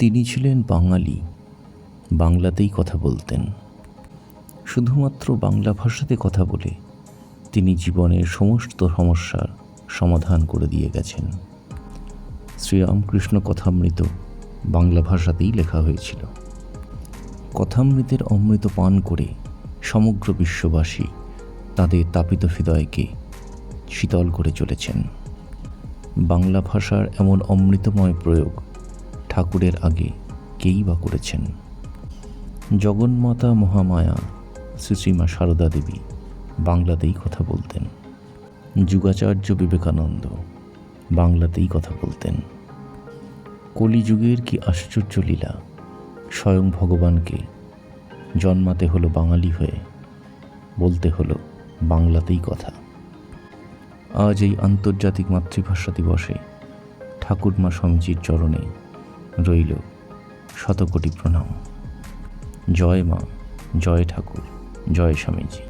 তিনি ছিলেন বাঙালি। বাংলাতেই কথা বলতেন। শুধুমাত্র বাংলা ভাষাতে কথা বলে তিনি জীবনের সমস্ত সমস্যার সমাধান করে দিয়ে গেছেন। শ্রীরামকৃষ্ণ কথামৃত বাংলা ভাষাতেই লেখা হয়েছিল। কথামৃতের অমৃত পান করে সমগ্র বিশ্ববাসী তাদের তাপিত হৃদয়কে শীতল করে চলেছেন। বাংলা ভাষার এমন অমৃতময় প্রয়োগ ঠাকুরের আগে কেই বা করেছেন? জগন্মাতা মহামায়া শ্রীশ্রীমা সারদা দেবী বাংলাতেই কথা বলতেন। যুগাচার্য বিবেকানন্দ বাংলাতেই কথা বলতেন। কলিযুগের কি আশ্চর্য লীলা, স্বয়ং ভগবানকে জন্মাতে হলো বাঙালি হয়ে, বলতে হলো বাংলাতেই কথা। আজ এই আন্তর্জাতিক মাতৃভাষা দিবসে ঠাকুরমা স্বামীজির চরণে রইল শতকোটি প্রণাম। জয় মা জয় ঠাকুর জয় স্বামীজি।